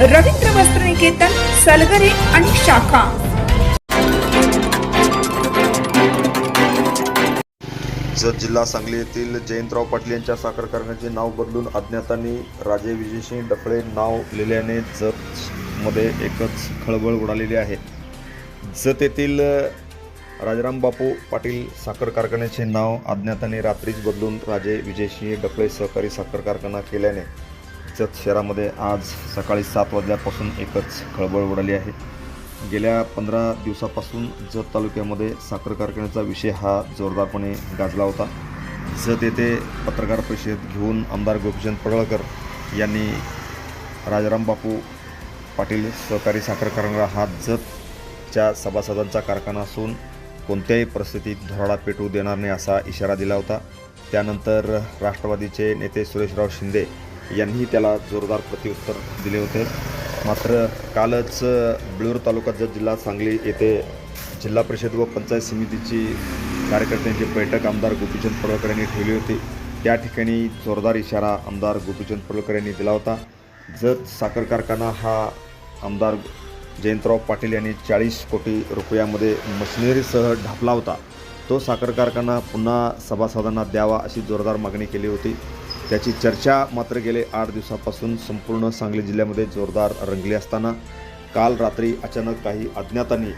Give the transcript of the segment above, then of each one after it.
रवींद्र वस्त्र निकेतन सलगरे आणि शाखा. जत जिल्हा सांगली येथील जयंतराव पाटील यांच्या साखर कारखान्याचे नाव बदलून अज्ञातांनी राजे विजयसिंह डफळे नाव लिहिल्याने जतमध्ये एकच खळबळ उडालेली आहे. जत येथील राजाराम बापू पाटील साखर कारखान्याचे नाव अज्ञातांनी रात्रीच बदलून राजे विजयसिंह डफळे सहकारी साखर कारखाना केल्याने जत शहरामध्ये आज सकाळी सात वाजल्यापासून एकच खळबळ उडाली आहे. गेल्या पंधरा दिवसापासून जत तालुक्यामध्ये साखर कारखान्याचा विषय हा जोरदारपणे गाजला होता. जत येथे पत्रकार परिषद घेऊन आमदार गोपीचंद पडळकर यांनी राजाराम बापू पाटील सहकारी साखर कारखाना हा जतच्या सभासदांचा कारखाना असून कोणत्याही परिस्थितीत धोराडा पेटवू देणार नाही असा इशारा दिला होता. त्यानंतर राष्ट्रवादीचे नेते सुरेशराव शिंदे यांनीही त्याला जोरदार प्रत्युत्तर दिले होते. मात्र कालच बिळूर तालुका जत जिल्हा सांगली येथे जिल्हा परिषद व पंचायत समितीची कार्यकर्त्यांची बैठक आमदार गोपीचंद पडळकर यांनी ठेवली होती. त्या ठिकाणी जोरदार इशारा आमदार गोपीचंद पडळकर यांनी दिला होता. जत साखर कारखाना हा आमदार जयंतराव पाटील यांनी चाळीस कोटी रुपयामध्ये मशिनरीसह ढापला होता. तो साखर कारखाना पुन्हा सभासदांना द्यावा अशी जोरदार मागणी केली होती. त्याची चर्चा मात्र गेले आठ दिवसापासून संपूर्ण सांगली जिल्ह्यामध्ये जोरदार रंगली असताना काल रात्री अचानक काही अज्ञातांनी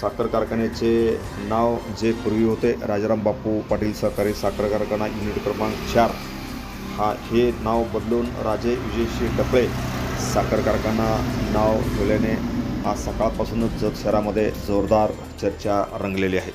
साखर कारखान्याचे नाव जे पूर्वी होते राजाराम बापू पाटील सहकारी साखर कारखाना युनिट क्रमांक चार हा हे नाव बदलून राजे विजयशी डफळे साखर कारखाना नाव ठेवल्याने आज सकाळपासूनच जत शहरामध्ये जोरदार चर्चा रंगलेली आहे.